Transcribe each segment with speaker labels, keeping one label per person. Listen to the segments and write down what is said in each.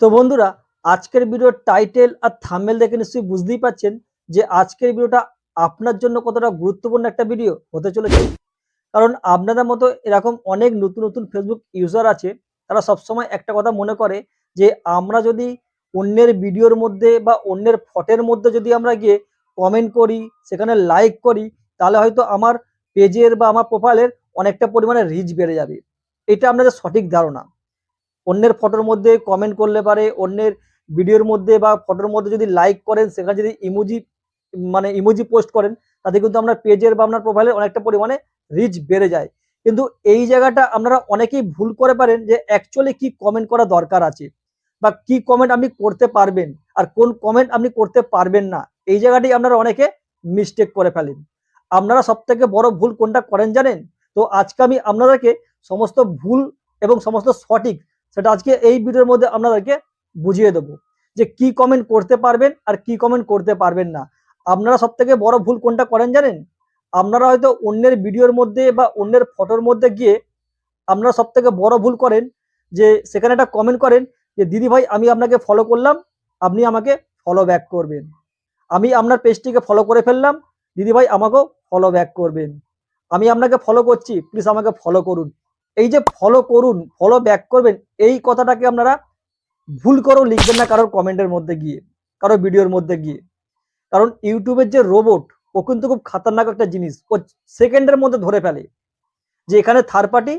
Speaker 1: তো বন্ধুরা, আজকের ভিডিওর টাইটেল আর থাম্বনেল দেখে নিশ্চয়ই বুঝতেই পাচ্ছেন যে আজকের ভিডিওটা আপনার জন্য কতটা গুরুত্বপূর্ণ একটা ভিডিও হতে চলেছে। কারণ আপনাদের মতো এরকম অনেক নতুন নতুন ফেসবুক ইউজার আছে, তারা সবসময় একটা কথা মনে করে যে আমরা যদি অন্যের ভিডিওর মধ্যে বা অন্যের ফটের মধ্যে যদি আমরা গিয়ে কমেন্ট করি, সেখানে লাইক করি, তাহলে হয়তো আমার পেজের বা আমার প্রোফাইলের অনেকটা পরিমাণে রিচ বেড়ে যাবে। এটা আপনাদের সঠিক ধারণা। অন্যের ফটোর মধ্যে কমেন্ট করলে পারে, অন্যের ভিডিওর মধ্যে বা ফটোর মধ্যে যদি লাইক করেন, সেখানে যদি ইমোজি মানে ইমোজি পোস্ট করেন, তাতে কিন্তু আপনার পেজের বা আপনার প্রোফাইলের অনেকটা পরিমাণে রিচ বেড়ে যায়। কিন্তু এই জায়গাটা আপনারা অনেকেই ভুল করে পারেন যে অ্যাকচুয়ালি কি কমেন্ট করা দরকার আছে বা কি কমেন্ট আপনি করতে পারবেন আর কোন কমেন্ট আপনি করতে পারবেন না। এই জায়গাটি আপনারা অনেকে মিস্টেক করে ফেলেন। আপনারা সব থেকে বড় ভুল কোনটা করেন জানেন? তো আজকে আমি আপনাদেরকে সমস্ত ভুল এবং সমস্ত সঠিক সেটা আজকে এই ভিডিওর মধ্যে আপনাদেরকে বুঝিয়ে দেবো যে কি কমেন্ট করতে পারবেন আর কি কমেন্ট করতে পারবেন না। আপনারা সব থেকে বড় ভুল কোনটা করেন জানেন? আপনারা হয়তো অন্যের ভিডিওর মধ্যে বা অন্যের ফটোর মধ্যে গিয়ে আপনারা সব থেকে বড় ভুল করেন যে সেখানে একটা কমেন্ট করেন যে, দিদি ভাই, আমি আপনাকে ফলো করলাম, আপনি আমাকে ফলো ব্যাক করবেন। আমি আপনার পেজটিকে ফলো করে ফেললাম, দিদি ভাই, আমাকেও ফলো ব্যাক করবেন। আমি আপনাকে ফলো করছি প্লিজ আমাকে ফলো করুন। এই যে ফলো করুন ফলো ব্যাক করবেন, এই কথাটাকে আপনারা ভুল করেও লিখবেন না কারোর কমেন্টের মধ্যে গিয়ে, কারোর ভিডিওর মধ্যে গিয়ে। কারণ ইউটিউবের যে রোবট ও কিন্তু খুব খাতারনাক একটা জিনিস, ও সেকেন্ডের মধ্যে ধরে ফেলে যে এখানে থার্ড পার্টি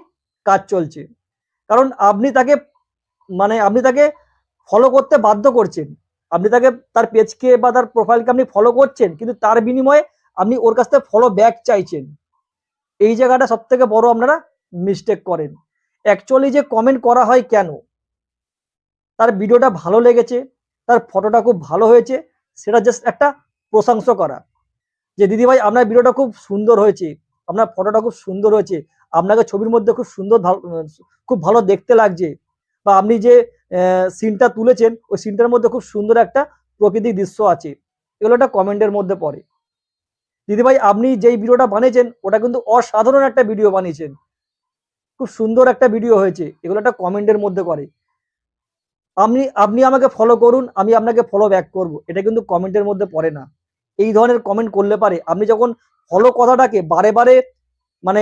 Speaker 1: কাজ চলছে। কারণ আপনি তাকে মানে আপনি তাকে ফলো করতে বাধ্য করছেন। আপনি তাকে তার পেজকে বা তার প্রোফাইলকে আপনি ফলো করছেন, কিন্তু তার বিনিময়ে আপনি ওর কাছ থেকে ফলো ব্যাক চাইছেন। এই জায়গাটা সব থেকে বড় আপনারা মিস্টেক করেন। অ্যাকচুয়ালি যে কমেন্ট করা হয় কেন? তার ভিডিওটা ভালো লেগেছে, তার ফটোটা খুব ভালো হয়েছে, সেটা জাস্ট একটা প্রশংসা করা। যে দিদি ভাই আপনার ভিডিওটা খুব সুন্দর হয়েছে, আপনার ফটোটা খুব সুন্দর হয়েছে, আপনাকে ছবির মধ্যে খুব সুন্দর খুব ভালো দেখতে লাগছে, বা আপনি যে সিনটা তুলেছেন, ওই সিনটার মধ্যে খুব সুন্দর একটা প্রকৃতিক দৃশ্য আছে। এগুলো একটা কমেন্টের মধ্যে পড়ে। দিদি ভাই আপনি যেই ভিডিওটা বানিয়েছেন, ওটা কিন্তু অসাধারণ একটা ভিডিও বানিয়েছেন। খুব সুন্দর একটা ভিডিও হয়েছে। এগুলো একটা কমেন্টের মধ্যে করে। আপনি আপনি আমাকে ফলো করুন, আমি আপনাকে ফলো ব্যাক করব। এটা কিন্তু কমেন্টের মধ্যে পড়ে না। এই ধরনের কমেন্ট করলে পারে। আপনি যখন ফলো কথাটাকে বারে বারে মানে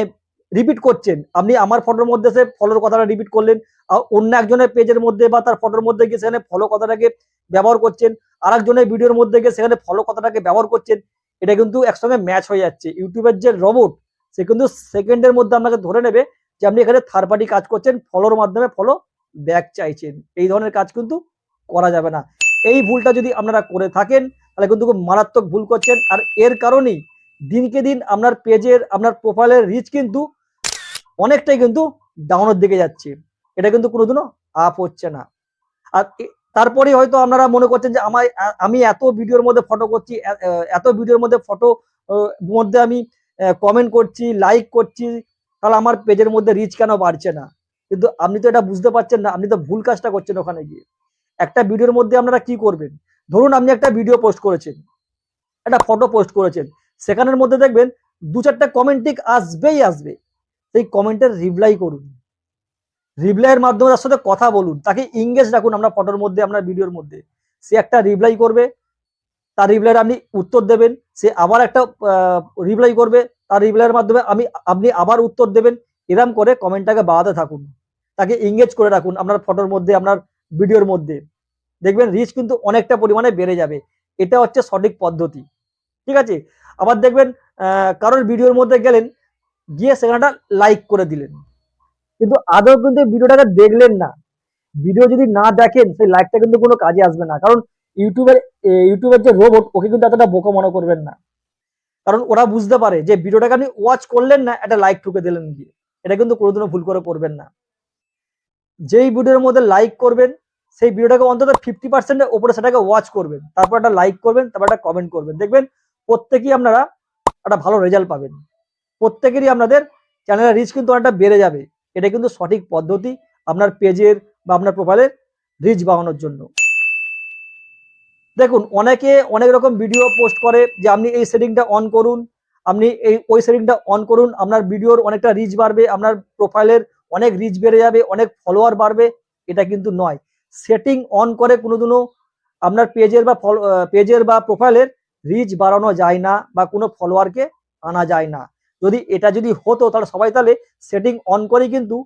Speaker 1: রিপিট করছেন, আপনি আমার ফটোর মধ্যে সে ফলোর কথাটা রিপিট করলেন, আর অন্য একজনের পেজের মধ্যে বা তার ফটোর মধ্যে গিয়ে সেখানে ফলো কথাটাকে ব্যবহার করছেন আর একজনের ভিডিওর মধ্যে গিয়ে সেখানে ফলো কথাটাকে ব্যবহার করছেন, এটা কিন্তু একসঙ্গে ম্যাচ হয়ে যাচ্ছে। ইউটিউবের যে রোবট সে কিন্তু সেকেন্ডের মধ্যে আপনাকে ধরে নেবে যে আপনি এখানে থার্ড পার্টি কাজ করছেন ফলোর মাধ্যমে ফলো ব্যাক চাইছেন। এই ধরনের কাজ কিন্তু করা যাবে না। এই ভুলটা যদি আপনারা করে থাকেন, তাহলে কিন্তু খুব মারাত্মক ভুল করছেন। আর এর কারণেই দিনকে দিন আপনার পেজের, আপনার প্রোফাইলের রিচ কিন্তু অনেকটাই কিন্তু ডাউনের দিকে যাচ্ছে। এটা কিন্তু কোনোদিনও আপ হচ্ছে না। আর তারপরে হয়তো আপনারা মনে করছেন যে আমার আমি এত ভিডিওর মধ্যে ফটো করছি এত ভিডিওর মধ্যে ফটো মধ্যে আমি কমেন্ট করছি লাইক করছি তাহলে আমার পেজের মধ্যে রিচ কেন বাড়ছে না? কিন্তু আপনি তো এটা বুঝতে পারছেন না, আপনি তো ভুল কাজটা করছেন ওখানে গিয়ে। একটা ভিডিওর মধ্যে আপনারা কি করবেন? ধরুন আপনি একটা ভিডিও পোস্ট করেছেন, একটা ফটো পোস্ট করেছেন, সেখানের মধ্যে দেখবেন দু চারটা কমেন্ট আসবেই আসবে। সেই কমেন্টের রিপ্লাই করুন। রিপ্লাইয়ের মাধ্যমে তার সাথে কথা বলুন, তাকে ইংগেজ রাখুন আমরা ফটোর মধ্যে, আপনার ভিডিওর মধ্যে। সে একটা রিপ্লাই করবে, তার রিপ্লাইয়ের আপনি উত্তর দেবেন, সে আবার একটা রিপ্লাই করবে তার রিপ্লাইয়ের মাধ্যমে আমি, আপনি আবার উত্তর দেবেন। এরম করে কমেন্টটাকে বাড়াতে থাকুন। তাকে ইংগেজ করে রাখুন আপনার ফটোর মধ্যে, আপনার ভিডিওর মধ্যে। দেখবেন রিচ কিন্তু অনেকটা পরিমাণে বেড়ে যাবে। এটা হচ্ছে সঠিক পদ্ধতি। ঠিক আছে? আবার দেখবেন কারোর ভিডিওর মধ্যে গেলেন, গিয়ে সেখানটা লাইক করে দিলেন। কিন্তু আদৌ কিন্তু ভিডিওটাকে দেখলেন না। ভিডিও যদি না দেখেন, সেই লাইকটা কিন্তু কোনো কাজে আসবে না। কারণ ইউটিউবের ইউটিউবের যে রোবট ওকে কিন্তু এতটা বোকা মনে করবেন না। কারণ ওরা বুঝতে পারে যে ভিডিওটাকে আপনি ওয়াচ করলেন না, একটা লাইক ঠুকে দিলেন গিয়ে। এটা কিন্তু কোনোদিনও ভুল করে করবেন না। যেই ভিডিওর মধ্যে লাইক করবেন, সেই ভিডিওটাকে অন্তত ফিফটি পার্সেন্টের ওপরে সেটাকে ওয়াচ করবেন। তারপর একটা লাইক করবেন, তারপর একটা কমেন্ট করবেন। দেখবেন প্রত্যেকেই আপনারা একটা ভালো রেজাল্ট পাবেন। প্রত্যেকেরই আপনাদের চ্যানেলের রিচ কিন্তু অনেকটা বেড়ে যাবে। এটা কিন্তু সঠিক পদ্ধতি আপনার পেজের বা আপনার প্রোফাইলের রিচ বাড়ানোর জন্য। দেখুন, অনেকে অনেক রকম ভিডিও পোস্ট করে যে আপনি এই সেটিংটা অন করুন, আপনি এই, ওই সেটিংটা অন করুন, আপনার ভিডিওর অনেকটা রিচ বাড়বে, আপনার প্রোফাইলের অনেক রিচ বেড়ে যাবে, অনেক ফলোয়ার বাড়বে, এটা কিন্তু নয়। সেটিং অন করে কোনোদিনও আপনার পেজের বা পেজের বা প্রোফাইলের রিচ বাড়ানো যায় না বা কোনো ফলোয়ারকে আনা যায় না। যদি এটা যদি হতো, তাহলে সবাই তাহলে সেটিং অন করেই কিন্তু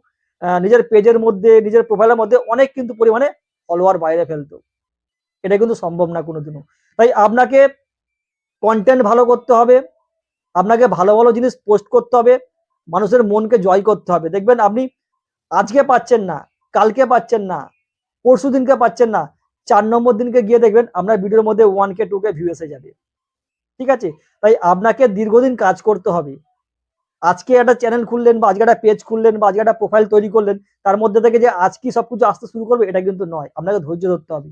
Speaker 1: নিজের পেজের মধ্যে, নিজের প্রোফাইলের মধ্যে অনেক কিন্তু পরিমাণে ফলোয়ার বাইরে ফেলতো। এটা কিন্তু সম্ভব না কোনোদিনও। তাই আপনাকে কন্টেন্ট ভালো করতে হবে, আপনাকে ভালো ভালো জিনিস পোস্ট করতে হবে, মানুষের মনকে জয় করতে হবে। দেখবেন আপনি আজকে পাচ্ছেন না, কালকে পাচ্ছেন না, পরশু দিনকে পাচ্ছেন না, চার নম্বর দিনকে গিয়ে দেখবেন আপনার ভিডিওর মধ্যে one K two K view এসে যাবে। ঠিক আছে? তাই আপনাকে দীর্ঘদিন কাজ করতে হবে। আজকে একটা চ্যানেল খুললেন বা আজকে একটা পেজ খুললেন বা আজকে একটা প্রোফাইল তৈরি করলেন, তার মধ্যে থেকে যে আজকে সবকিছু আসতে শুরু করবে, এটা কিন্তু নয়। আপনাকে ধৈর্য ধরতে হবে।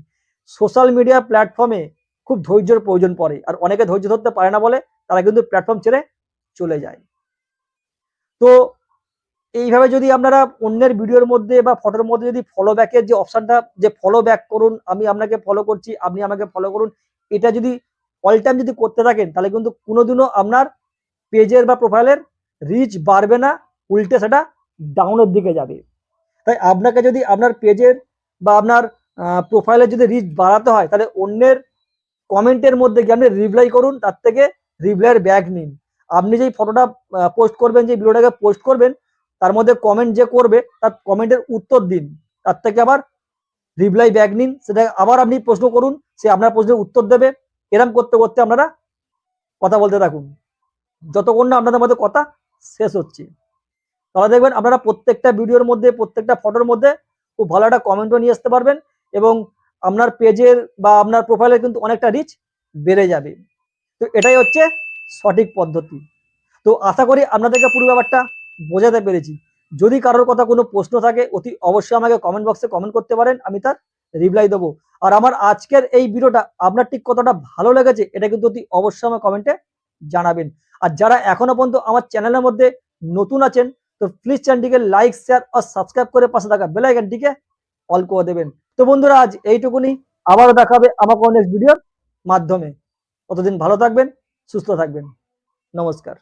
Speaker 1: সোশ্যাল মিডিয়া প্ল্যাটফর্মে খুব ধৈর্যের প্রয়োজন পড়ে। আর অনেকে ধৈর্য ধরতে পারে না বলে তারা কিন্তু প্ল্যাটফর্ম ছেড়ে চলে যায়। তো এইভাবে যদি আপনারা অন্যের ভিডিওর মধ্যে বা ফটোর মধ্যে যদি ফলো ব্যাকের যে অপশানটা যে ফলো ব্যাক করুন, আমি আপনাকে ফলো করছি, আপনি আমাকে ফলো করুন, এটা যদি অল টাইম যদি করতে থাকেন, তাহলে কিন্তু কোনোদিনও আপনার পেজের বা প্রোফাইলের রিচ বাড়বে না, উল্টে সেটা ডাউনের দিকে যাবে। তাই আপনাকে যদি আপনার পেজের বা আপনার প্রোফাইলের যদি রিচ বাড়াতে হয়, তাহলে অন্যের কমেন্টের মধ্যে গিয়ে আপনি রিপ্লাই করুন, তার থেকে রিপ্লাইয়ের ব্যাগ নিন। আপনি যেই ফটোটা পোস্ট করবেন যে ভিডিওটাকে পোস্ট করবেন, তার মধ্যে কমেন্ট যে করবে, তার কমেন্টের উত্তর দিন। তার থেকে আবার রিপ্লাই ব্যাক নিন, সেটা আবার আপনি প্রশ্ন করুন, সে আপনার প্রশ্নের উত্তর দেবে। এরম করতে করতে আপনারা কথা বলতে থাকুন। যতক্ষণ না আপনাদের মধ্যে কথা শেষ হচ্ছে। তাহলে দেখবেন আপনারা প্রত্যেকটা ভিডিওর মধ্যে, প্রত্যেকটা ফটোর মধ্যে খুব ভালো একটা কমেন্টও নিয়ে আসতে পারবেন। এবং আপনার পেজের বা আপনার প্রোফাইলের কিন্তু অনেকটা রিচ বেড়ে যাবে। তো এটাই হচ্ছে সঠিক পদ্ধতি। তো আশা করি আপনাদেরকে পুরো ব্যাপারটা বোঝাতে পেরেছি। যদি কারোর কথা কোনো প্রশ্ন থাকে, অতি অবশ্যই আমাকে কমেন্ট বক্সে কমেন্ট করতে পারেন, আমি তার রিপ্লাই দেবো। আর আমার আজকের এই ভিডিওটা আপনার ঠিক কতটা ভালো লেগেছে, এটা কিন্তু অতি অবশ্যই আমার কমেন্টে জানাবেন। আর যারা এখনও পর্যন্ত আমার চ্যানেলের মধ্যে নতুন আছেন, তো প্লিজ চ্যানেলটিকে লাইক শেয়ার আর সাবস্ক্রাইব করে পাশে থাকা বেল আইকনটিকে অল করে দেবেন। তো বন্ধুরা, আজ এইটুকুনি। আবারও দেখাবে আমাকে অনেক ভিডিওর মাধ্যমে। ততদিন ভালো থাকবেন, সুস্থ থাকবেন। নমস্কার।